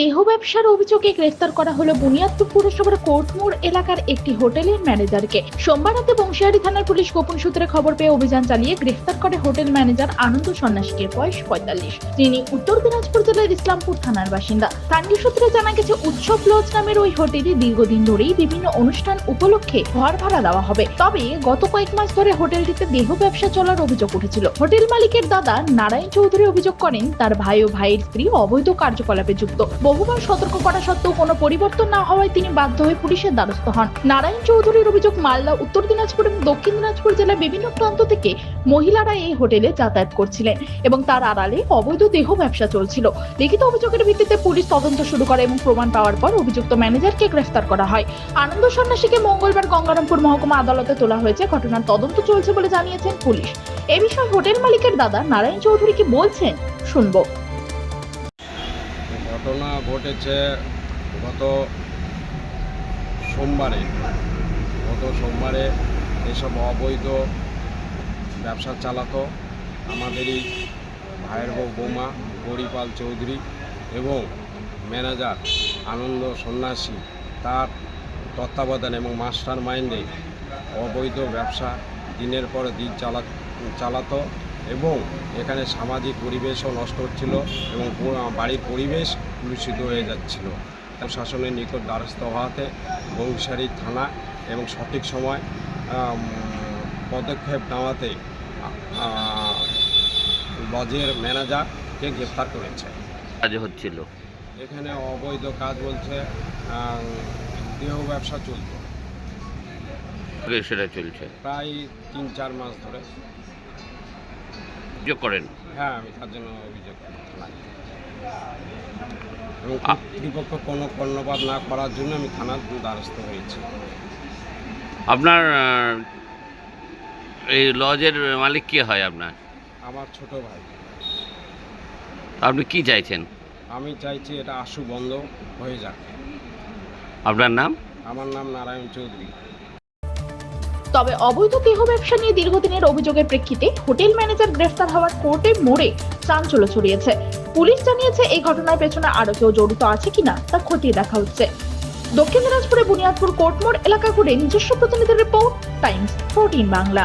দেহ ব্যবসার অভিযোগে গ্রেফতার করা হলো বুনিয়াদপুর পুরসভার কোর্টমোড় এলাকার একটি হোটেলের ম্যানেজারকে। সোমবার রাতে বংশিয়ারি থানার পুলিশ গোপন সূত্রে খবর পেয়ে অভিযান চালিয়ে গ্রেফতার করে হোটেল ম্যানেজার আনন্দ সন্ন্যাসীকে, বয়স পঁয়তাল্লিশ। যিনি উত্তর দিনাজপুর জেলার ইসলামপুর থানার বাসিন্দা। স্থানীয় সূত্রে জানা গেছে, উৎসব লজ নামের ওই হোটেলে দীর্ঘদিন ধরেই বিভিন্ন অনুষ্ঠান উপলক্ষে ঘর ভাড়া দেওয়া হবে। তবে গত কয়েক মাস ধরে হোটেলটিতে দেহ ব্যবসা চলার অভিযোগ উঠেছিল। হোটেল মালিকের দাদা নারায়ণ চৌধুরী অভিযোগ করেন, তার ভাই ও ভাইয়ের স্ত্রী অবৈধ কার্যকলাপে যুক্ত। বহুবার সতর্ক করা সত্ত্বেও কোনো পরিবর্তন না হওয়ায় তিনি বাধ্য হয়ে পুলিশের দ্বারস্থ হন। নারায়ণ চৌধুরীর অভিযোগ মালদা, উত্তর দিনাজপুর এবং দক্ষিণ দিনাজপুর জেলার বিভিন্ন প্রান্ত থেকে মহিলারা এই হোটেলে যাতায়াত করছিলেন এবং তার আড়ালে অবৈধ দেহ ব্যবসা চলছিল। লিখিত অভিযোগের ভিত্তিতে পুলিশ তদন্ত শুরু করে এবং প্রমাণ পাওয়ার পর অভিযুক্ত ম্যানেজারকে গ্রেফতার করা হয়। আনন্দ সন্ন্যাসীকে মঙ্গলবার গঙ্গারামপুর মহকুমা আদালতে তোলা হয়েছে। ঘটনার তদন্ত চলছে বলে জানিয়েছেন পুলিশ। এ বিষয়ে হোটেল মালিকের দাদা নারায়ণ চৌধুরী কি বলছেন, শুনব। ঘটনা ঘটেছে গত সোমবারে। গত সোমবারে এসব অবৈধ ব্যবসা চালাতো আমাদেরই ভাইয়ের বউ বৌমা, গরিপাল চৌধুরী এবং ম্যানেজার আনন্দ সন্ন্যাসী। তার তত্ত্বাবধান এবং মাস্টার মাইন্ডে অবৈধ ব্যবসা দিনের পর দিন চালা, চালাতো। এবং এখানে সামাজিক পরিবেশও নষ্ট হচ্ছিল এবং বাড়ির পরিবেশ কলুষিত হয়ে যাচ্ছিল। শাসনের নিকট দ্বারস্থ হওয়াতে বংশারী থানা এবং সঠিক সময় পদক্ষেপ নেওয়াতে লজের ম্যানেজারকে গ্রেফতার করেছে। কাজ হচ্ছিল। এখানে অবৈধ কাজ বলছে দেহ ব্যবসা চলত। সেটা চলছে। প্রায় তিন চার মাস ধরে। অভিযোগ করেন? হ্যাঁ আমি তার জন্য অভিযোগ। এবং কর্তৃপক্ষ কোনো কর্ণপাত না করার জন্য আমি থানার দ্বারস্থ হয়েছি। আপনার এই লজের মালিক কে হয় আপনার? আমার ছোট ভাই। আপনি কি চাইছেন? আমি চাইছি এটা আশু বন্ধ হয়ে যাক। আপনার নাম? আমার নাম নারায়ণ চৌধুরী। তবে অবৈধ দেহ ব্যবসা নিয়ে দীর্ঘদিনের অভিযোগের প্রেক্ষিতে হোটেল ম্যানেজার গ্রেফতার হওয়ার কোর্টে মোড়ে চাঞ্চল্য ছড়িয়েছে। পুলিশ জানিয়েছে এই ঘটনার পেছনে আরও কেউ জড়িত আছে কিনা তা খতিয়ে দেখা হচ্ছে। দক্ষিণ দিনাজপুরে বুনিয়াদপুর কোর্টমোড় এলাকা ঘুরে নিজস্ব প্রতিনিধির রিপোর্ট, টাইমস ফোরটিন বাংলা।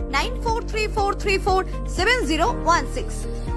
9434347016.